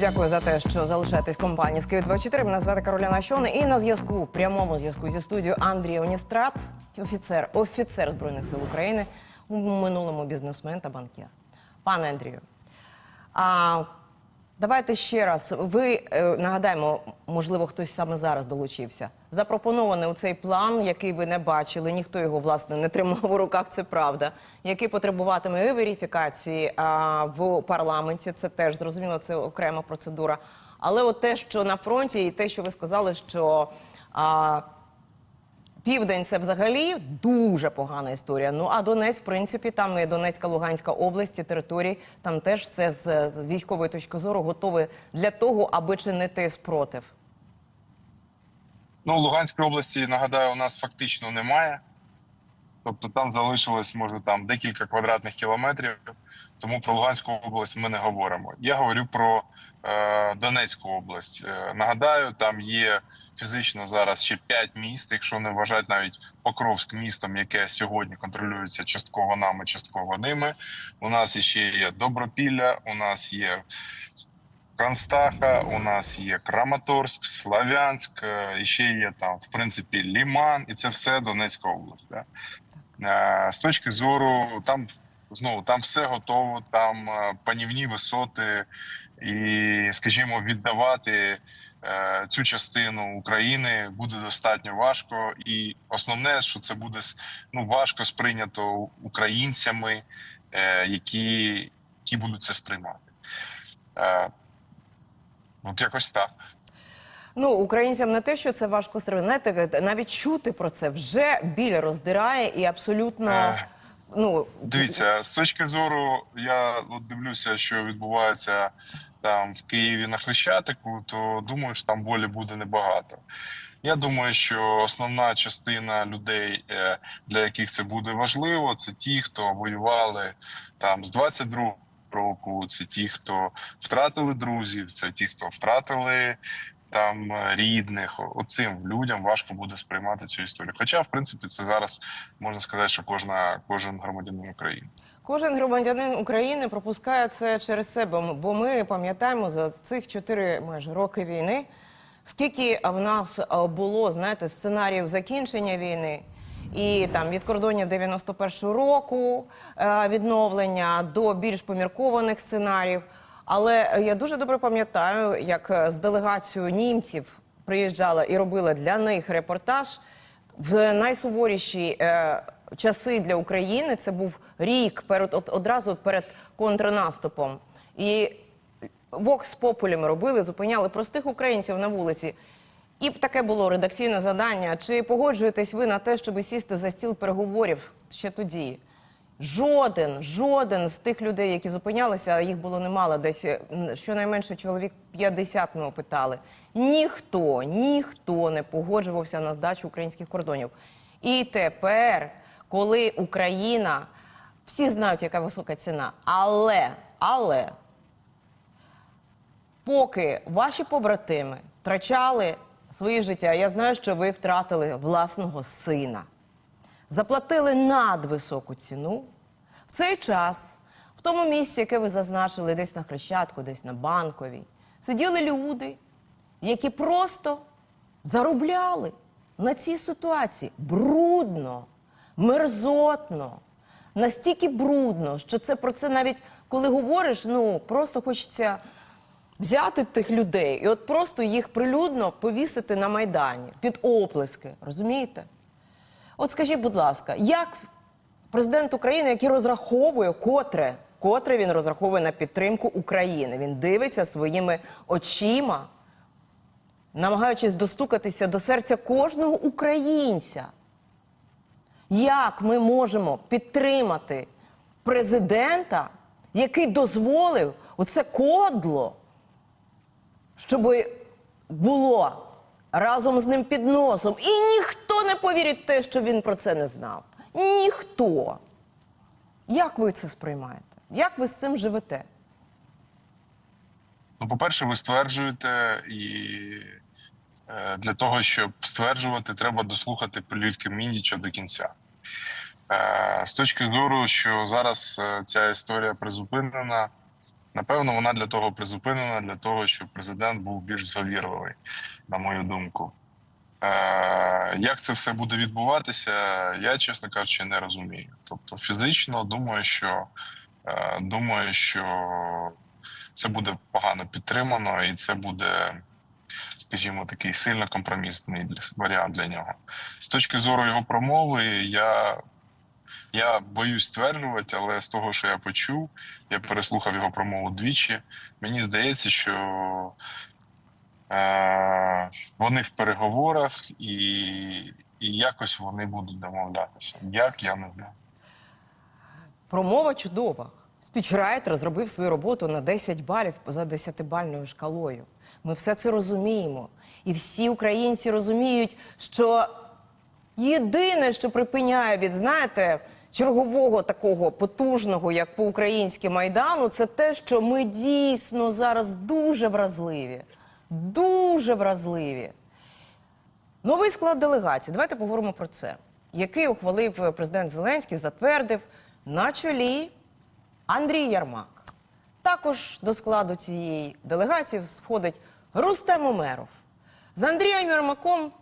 Дякую за те, що залишаєтесь компанії з Київ 24 Мене звати Кароліна Щон. І на зв'язку, прямому зв'язку зі студією Андрій Оністрат, офіцер, офіцер Збройних сил України, у минулому бізнесмен та банкір. Пане Андрію, а давайте ще раз. Ви е, нагадаємо, можливо, хтось саме зараз долучився. Запропонований у цей план, який ви не бачили, ніхто його власне не тримав у руках. Це правда, який потребуватиме і верифікації а, в парламенті. Це теж зрозуміло, це окрема процедура. Але от те, що на фронті, і те, що ви сказали, що а, Південь це взагалі дуже погана історія. Ну а Донець, в принципі, там і Донецька, Луганська області, території, там теж все з військової точки зору готове для того, аби чинити спротив. Ну, Луганської області, нагадаю, у нас фактично немає. Тобто там залишилось, може, там декілька квадратних кілометрів. Тому про Луганську область ми не говоримо. Я говорю про е, Донецьку область. Е, нагадаю, там є фізично зараз ще п'ять міст, якщо не вважати навіть Покровськ містом, яке сьогодні контролюється частково нами, частково ними. У нас ще є Добропілля, у нас є Констаха, у нас є Краматорськ, Славянськ, е, і ще є там, в принципі, Ліман, і це все Донецька область. Да? Е, З точки зору, там знову там все готово, там е, панівні висоти, і, скажімо, віддавати цю частину України буде достатньо важко. І основне, що це буде ну, важко сприйнято українцями, які, які будуть це сприймати. Е, От якось так. Ну, українцям не те, що це важко стримати, знаєте, навіть чути про це вже біль роздирає і абсолютно. Е, Ну Дивіться, з точки зору, я от дивлюся, що відбувається там в Києві на Хрещатику, то думаю, що там болі буде небагато. Я думаю, що основна частина людей, е, для яких це буде важливо, це ті, хто воювали там з 22 року. Це ті, хто втратили друзів, це ті, хто втратили там е, рідних. Оцим людям важко буде сприймати цю історію. Хоча, в принципі, це зараз можна сказати, що кожна кожен громадянин України. Кожен громадянин України пропускає це через себе, бо ми пам'ятаємо за цих чотири майже роки війни, скільки в нас е, було, знаєте, сценаріїв закінчення війни. І там від кордонів 91-го року е, відновлення до більш поміркованих сценаріїв. Але я дуже добре пам'ятаю, як е, з делегацією німців приїжджала і робила для них репортаж в найсуворіші е, часи для України. Це був рік перед от, одразу перед контрнаступом. І Вокс Популі ми робили, зупиняли простих українців на вулиці. І таке було редакційне завдання. Чи погоджуєтесь ви на те, щоб сісти за стіл переговорів ще тоді? Жоден, жоден з тих людей, які зупинялися, їх було немало, десь е, щонайменше чоловік 50 ми опитали. Ніхто, ніхто не погоджувався на здачу українських кордонів. І тепер, коли Україна, всі знають, яка висока ціна, але, але поки ваші побратими втрачали своє життя, я знаю, що ви втратили власного сина, заплатили надвисоку ціну. В цей час, в тому місці, яке ви зазначили, десь на Хрещатку, десь на Банковій, сиділи люди, які просто заробляли на цій ситуації брудно, мерзотно, настільки брудно, що це про це навіть коли говориш, ну просто хочеться взяти тих людей і от просто їх прилюдно повісити на майдані під оплески. Розумієте? От скажіть, будь ласка, як президент України, який розраховує, котре, котре він розраховує на підтримку України, він дивиться своїми очима, намагаючись достукатися до серця кожного українця. Як ми можемо підтримати президента, який дозволив оце кодло, щоб було разом з ним під носом, і ніхто не повірить те, що він про це не знав. Ніхто. Як ви це сприймаєте? Як ви з цим живете? Ну, по-перше, ви стверджуєте, і е, для того, щоб стверджувати, треба дослухати полівки Міндіча до кінця. Е, з точки зору, що зараз е, ця історія призупинена, Напевно, вона для того призупинена, для того, щоб президент був більш зговірливий, на мою думку. Е, як це все буде відбуватися, я, чесно кажучи, не розумію. Тобто, фізично думаю, що е, думаю, що це буде погано підтримано, і це буде, скажімо, такий сильно компромісний варіант для нього. З точки зору його промови, я, я боюсь стверджувати, але з того, що я почув, я переслухав його промову двічі. Мені здається, що е, вони в переговорах і, і якось вони будуть домовлятися. Як я не знаю. Промова чудова. Спічрайтер зробив свою роботу на 10 балів за 10-бальною шкалою. Ми все це розуміємо. І всі українці розуміють, що єдине, що припиняє від, знаєте, чергового такого потужного, як по-українськи майдану, це те, що ми дійсно зараз дуже вразливі. Дуже вразливі. Новий склад делегації. Давайте поговоримо про це. Який ухвалив е, президент Зеленський, затвердив на чолі Андрій Ярмак. Також до складу цієї делегації входить Рустем Умеров. З Андрієм Ярмаком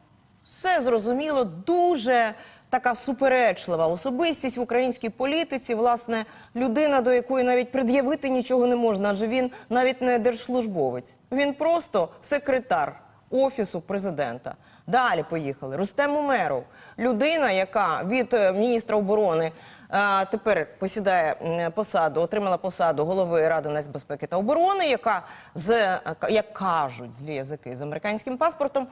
все зрозуміло, дуже така суперечлива особистість в українській політиці. Власне, людина, до якої навіть пред'явити нічого не можна, адже він навіть не держслужбовець. Він просто секретар офісу президента. Далі поїхали. Рустем Умеров, людина, яка від е, міністра оборони е, тепер посідає посаду, отримала посаду голови Ради нацбезпеки та оборони, яка з е, як кажуть злі язики з американським паспортом,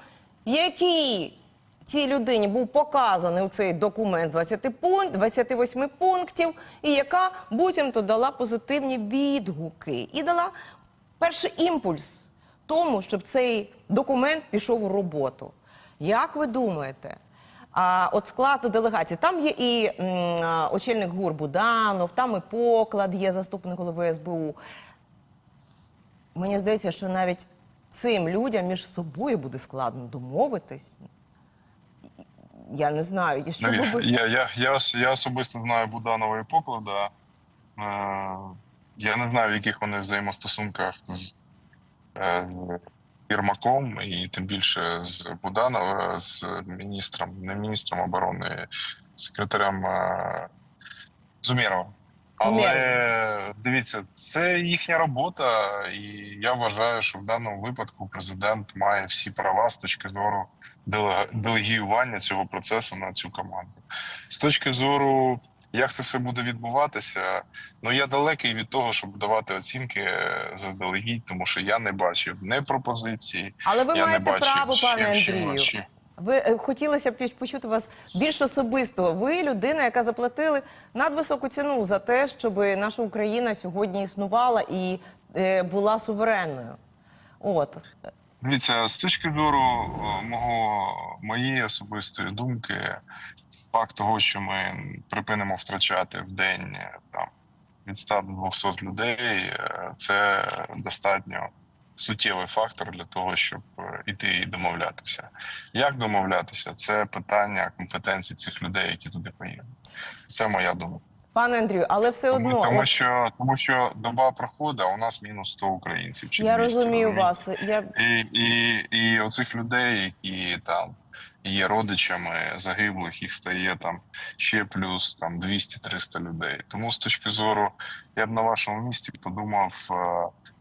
який цій людині був показаний у цей документ 20 пункт, 28 пунктів, і яка буцімто дала позитивні відгуки і дала перший імпульс тому, щоб цей документ пішов у роботу. Як ви думаєте? А от склад делегації, там є і м, очільник ГУР Буданов, там і поклад є заступник голови СБУ. Мені здається, що навіть цим людям між собою буде складно домовитись. Я не знаю, що Ну, я, ви... я, я, я, я особисто знаю Буданова і Поклада. Е, я не знаю, в яких вони взаємостосунках з, е, Єрмаком, і тим більше з Буданова, з міністром, не міністром оборони, секретарем е, Зумєровим. Але дивіться, це їхня робота, і я вважаю, що в даному випадку президент має всі права з точки зору делегіювання цього процесу на цю команду. З точки зору, як це все буде відбуватися, ну я далекий від того, щоб давати оцінки е, заздалегідь, тому що я не бачив не пропозиції. Але ви я маєте не право, пане Андрію. Ви е, хотілося б почути вас більш особисто. Ви людина, яка заплатили надвисоку ціну за те, щоб наша Україна сьогодні існувала і е, була суверенною. От Дивіться, з точки зору е, мого моєї особистої думки, факт того, що ми припинимо втрачати в день е, там від 100 до 200 людей, е, це достатньо суттєвий фактор для того, щоб іти і домовлятися. Як домовлятися? Це питання компетенції цих людей, які туди поїдуть. Це моя думка. Пане Андрію, але все Тому, одно, тому от, що тому що доба проходить, а у нас мінус 100 українців. Чи я 200, розумію розумієте? вас. Я І, і, і оцих людей, які там є родичами загиблих, їх стає там ще плюс там 200-300 людей. Тому з точки зору, я б на вашому місці подумав, е,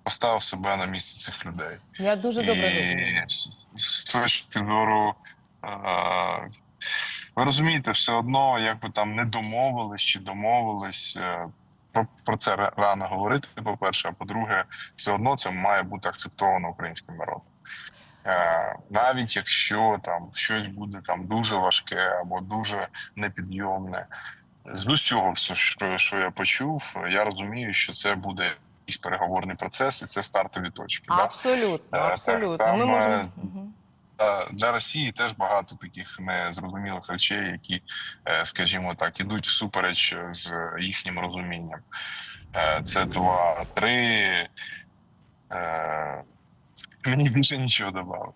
поставив себе на місце цих людей. я дуже добре І розумію. з- з точки зору. Ви розумієте, все одно, як би там не домовились чи домовились. е, Про, це рано говорити, по-перше, а по-друге, все одно це має бути акцептовано українським народом. Е, навіть якщо там щось буде там дуже важке або дуже непідйомне, з усього, що, що я почув, я розумію, що це буде якийсь переговорний процес, і це стартові точки. да? Абсолютно, Е, абсолютно. там, Ми можемо. Для Росії теж багато таких незрозумілих речей, які, е, скажімо так, ідуть всупереч з їхнім розумінням. Е, Це два, три. Е, Мені більше нічого додати.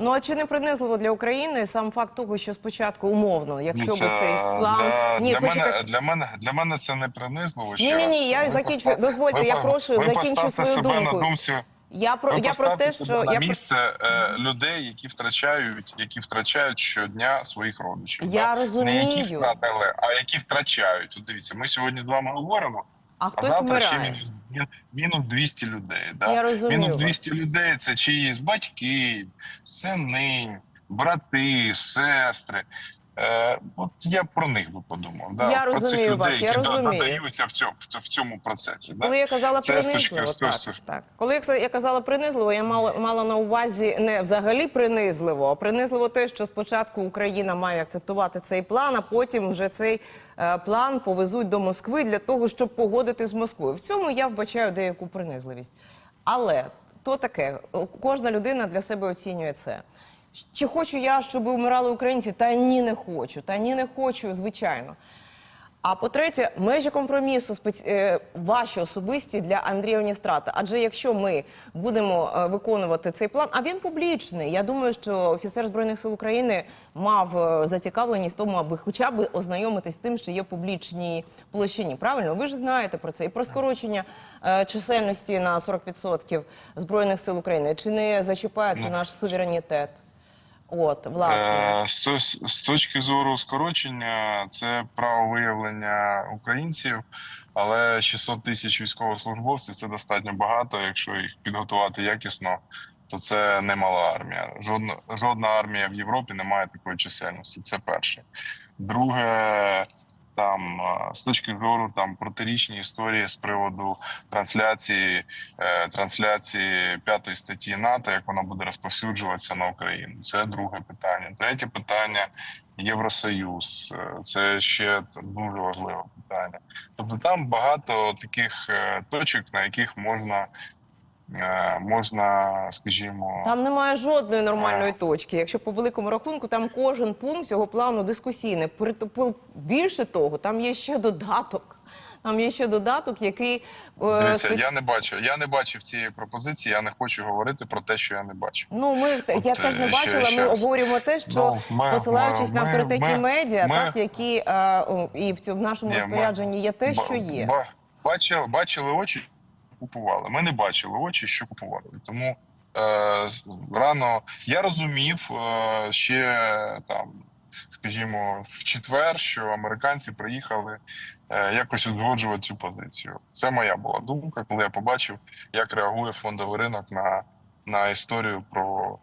Ну а чи не принизливо для України сам факт того, що спочатку умовно, якщо б Дивіться, цей план для, ні, для, мене, почекайте. для мене для мене це не принизливо. Ні, ні, ні, я закінчу. Дозвольте, ви я прошу, ви закінчу свою себе думку. на думці. Я про Ви я про те, що на я про місце е, людей, які втрачають, які втрачають щодня своїх родичів. Я да? Не які розумію. втратили, а які втрачають. От дивіться, ми сьогодні з вами говоримо. а А хтось завтра ще мінус, мінус 200 людей. Да? Я розумію мінус вас. людей це чиїсь батьки, сини, брати, сестри. Е, от я про них би подумав. Да? Я про цих розумію людей, вас, я які розумію. додаються в цьому, в цьому процесі. Да? Я казала Це з точки- принизливо, з так, точки- так. Коли я казала принизливо, я мала, мала на увазі не взагалі принизливо, а принизливо те, що спочатку Україна має акцептувати цей план, а потім вже цей е, план повезуть до Москви для того, щоб погодити з Москвою. В цьому я вбачаю деяку принизливість. Але то таке, кожна людина для себе оцінює це. Чи хочу я, щоб вмирали українці? Та ні, не хочу. Та ні, не хочу, звичайно. А по-третє, межі компромісу е, ваші особисті для Андрія Оністрата. Адже якщо ми будемо е, виконувати цей план, а він публічний. Я думаю, що офіцер збройних сил України мав е, зацікавленість тому, аби хоча б ознайомитись з тим, що є в публічній площині. Правильно, ви ж знаєте про це і про скорочення чисельності на 40% збройних сил України. Чи не зачіпається Ну. наш суверенітет? От, власне. Е, З, з точки зору скорочення, це право виявлення українців, але 600 тисяч військовослужбовців це достатньо багато. Якщо їх підготувати якісно, то це немала армія. Жодна жодна армія в Європі не має такої чисельності. Це перше. Друге, там е, з точки зору там протирічні історії з приводу трансляції е, трансляції п'ятої статті НАТО, як вона буде розповсюджуватися на Україну. Це друге питання. Третє питання Євросоюз. Е, Це ще дуже важливе питання. Тобто там багато таких точок, на яких можна. Е, Можна, скажімо, Там немає жодної нормальної точки. Якщо по великому рахунку, там кожен пункт цього плану дискусійний. Більше того, там є ще додаток. Там є ще додаток, який е, Дивіться, спец- я не бачу. Я не бачив цієї пропозиції. Я не хочу говорити про те, що я не бачу. Ну, ми я теж не е, бачила. ще Ми раз. обговорюємо те, що Ну, ми- посилаючись ми- на авторитетні ми- медіа, ми- так які е, і в цьому нашому Ні, розпорядженні є те, що є. ба- Бачили, бачили очі, купували. Ми не бачили очі, що купували. Тому е, рано я розумів е, ще там, скажімо, в четвер, що американці приїхали е, якось узгоджувати цю позицію. Це моя була думка, коли я побачив, як реагує фондовий ринок на, на історію про.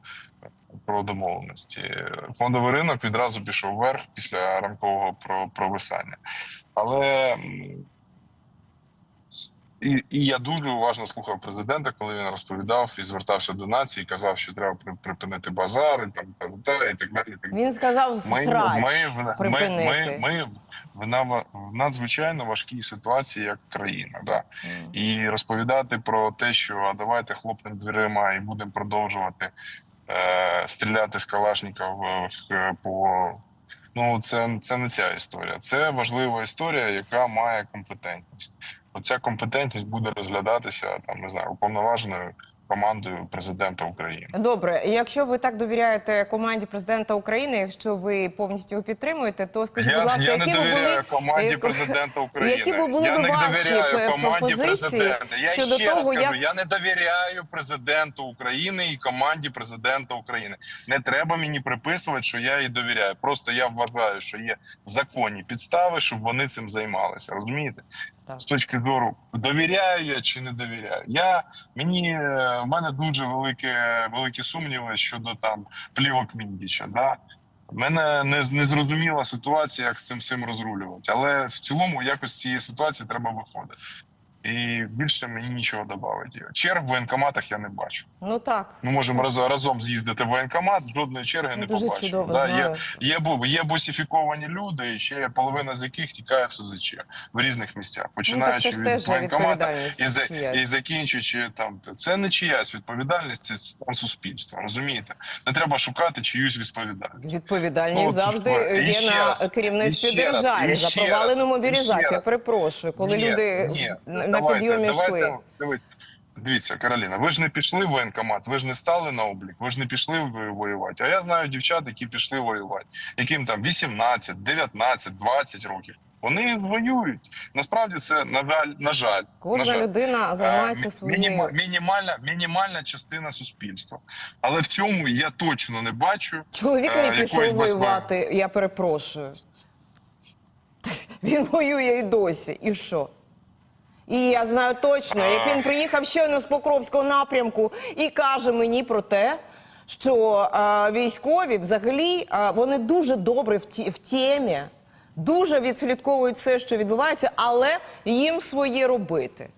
Про домовленості фондовий ринок відразу пішов вверх після ранкового провисання. Але і, і я дуже уважно слухав президента, коли він розповідав і звертався до нації, казав, що треба при- припинити базар, і там та, і так далі. І так. Він сказав Ми, срач ми, ми, припинити. ми, ми в, нава- в надзвичайно важкій ситуації як країна. Да. М. І розповідати про те, що а давайте хлопнемо дверима і будемо продовжувати е, стріляти з калашників е, по. Ну, це, це не ця історія. Це важлива історія, яка має компетентність. Оця компетентність буде розглядатися там, не знаю, уповноваженою командою президента України. Добре, якщо ви так довіряєте команді президента України, якщо ви повністю його підтримуєте, то скажіть, будь ласка, я які не довіряю були команді е, президента України. які були я не довіряю команді президента. Я щодо ще того, раз кажу, як- я не довіряю президенту України і команді президента України. Не треба мені приписувати, що я їй довіряю. Просто я вважаю, що є законні підстави, щоб вони цим займалися. Розумієте? Так. З точки зору довіряю я чи не довіряю. Я мені е, в мене дуже великі великі сумніви щодо там плівок Міндіча. Да? Мене не, не зрозуміла ситуація, як з цим всім розрулювати. Але в цілому якось з цієї ситуації треба виходити. І більше мені нічого додати. Черг в воєнкоматах я не бачу. ну так. Ми можемо раз, разом з'їздити в воєнкомат, жодної черги Ну, не дуже побачимо. чудово Да, є, знаю. є, є бусифіковані люди, і ще половина з яких тікає в СЗЧ в різних місцях, починаючи Ну, від воєнкомата і, за, і закінчуючи там. Це не чиясь відповідальність, це стан суспільства. Розумієте? Не треба шукати чиюсь відповідальність. Відповідальність Ну, завжди є на раз, керівництві держави за провалену мобілізацію. Я перепрошую, коли Ні, люди ні, на підйомі йшли. Дивіться, Кароліна, ви ж не пішли в воєнкомат, ви ж не стали на облік, ви ж не пішли воювати. А я знаю дівчат, які пішли воювати, яким там 18, 19, 20 років. Вони воюють. Насправді це на жаль, на жаль, на Кожна жаль. людина займається Е, своєю. мініма- мінімальна, мінімальна частина суспільства. Але в цьому я точно не бачу. Чоловік е, не пішов воювати, я перепрошую. Він воює і досі. І що? І я знаю точно, як він приїхав щойно з Покровського напрямку і каже мені про те, що е, військові взагалі е, вони дуже добре в, ті, в темі, дуже відслідковують все, що відбувається, але їм своє робити.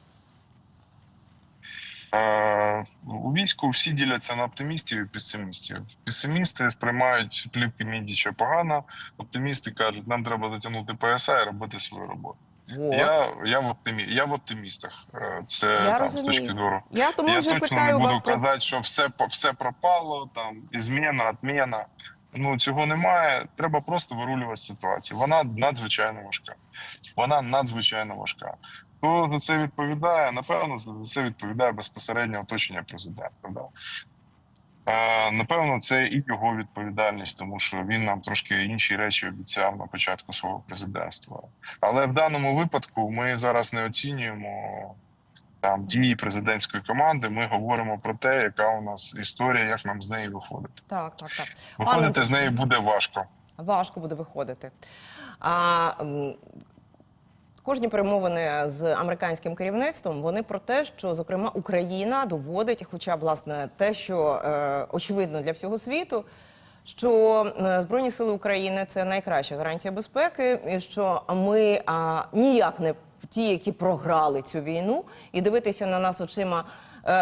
Е, У війську всі діляться на оптимістів і песимістів. Песимісти сприймають плівки Мідіча погано. Оптимісти кажуть, нам треба затягнути пояса і робити свою роботу. Вот. Я, я, в оптимі... я в оптимістах. Е, Це Я там, з точки зору. Я тому я вже точно питаю не буду вас про казати, що все, все пропало, там, ізміна, відміна. Ну, цього немає. Треба просто вирулювати ситуацію. Вона надзвичайно важка. Вона надзвичайно важка. Хто за це відповідає? Напевно, за це відповідає безпосередньо оточення президента. Да. Е, напевно, це і його відповідальність, тому що він нам трошки інші речі обіцяв на початку свого президентства. Але в даному випадку ми зараз не оцінюємо там дії президентської команди. Ми говоримо про те, яка у нас історія, як нам з неї виходити. Так, так, так. Виходити Пане- з неї буде важко. Важко буде виходити. А, кожні перемовини з американським керівництвом вони про те, що зокрема Україна доводить, хоча власне те, що е, очевидно для всього світу. Що е, збройні сили України це найкраща гарантія безпеки, і що ми а, ніяк не ті, які програли цю війну, і дивитися на нас очима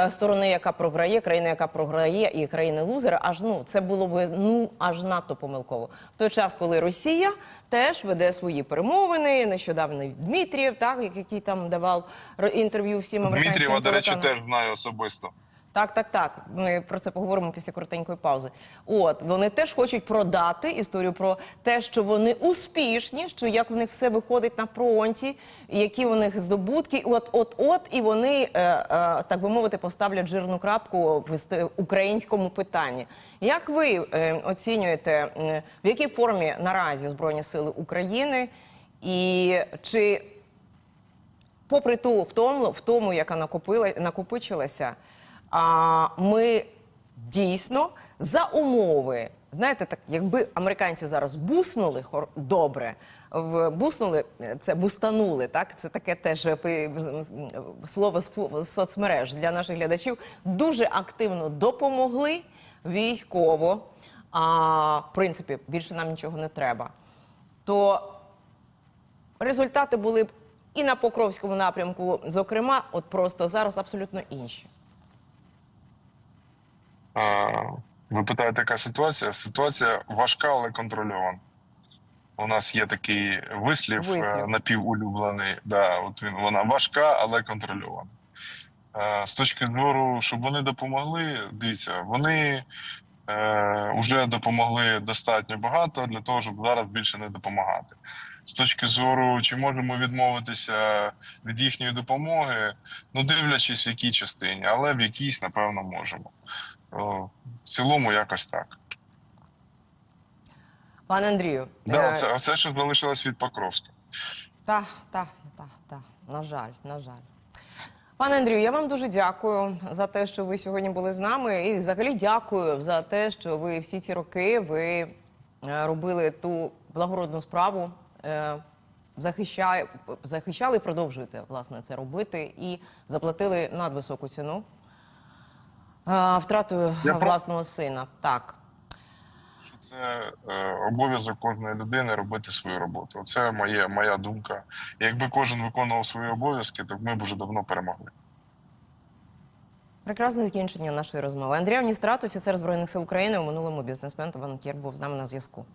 сторони, яка програє, країни, яка програє, і країни лузера, аж ну це було би ну аж надто помилково. В той час, коли Росія теж веде свої перемовини, нещодавно Дмитрієв, так як- який там давав інтерв'ю всім американським Дмитрієва, до речі, теж знаю особисто. Так, так, так. Ми про це поговоримо після коротенької паузи. От вони теж хочуть продати історію про те, що вони успішні, що як в них все виходить на фронті, які у них здобутки. От, от, от, і вони е, е, так би мовити поставлять жирну крапку в українському питанні. Як ви е, оцінюєте, в якій формі наразі збройні сили України, і чи попри ту втому, втому яка накопила, накопичилася, а, ми дійсно за умови, знаєте, так якби американці зараз буснули хор- добре. В буснули це бустанули, так це таке теж е, слово з соцмереж для наших глядачів. Дуже активно допомогли військово. А в принципі більше нам нічого не треба. То результати були б і на Покровському напрямку, зокрема, от просто зараз абсолютно інші. Е, Ви питаєте, яка ситуація? Ситуація важка, але контрольована. У нас є такий вислів, Вислів. е, напівулюблений. Да, от він вона важка, але контрольована. Е, З точки зору, щоб вони допомогли, дивіться, вони е, вже допомогли достатньо багато для того, щоб зараз більше не допомагати. З точки зору, чи можемо відмовитися від їхньої допомоги, ну дивлячись в якій частині, але в якійсь, напевно, можемо. О, В цілому, якось так. Пане Андрію, Да, е, оце, оце що залишилось від Покровська. та, та, та, та, на жаль, на жаль. Пане Андрію, я вам дуже дякую за те, що ви сьогодні були з нами. І взагалі дякую за те, що ви всі ці роки ви е, робили ту благородну справу, е, захищали і продовжуєте власне це робити і заплатили надвисоку ціну втратою Я просто- власного сина. Так. Це е, обов'язок кожної людини робити свою роботу. Це моє, моя думка. Якби кожен виконував свої обов'язки, то ми б вже давно перемогли. Прекрасне закінчення нашої розмови. Андрій Оністрат, офіцер збройних сил України, у минулому бізнесмен та банкір був з нами на зв'язку.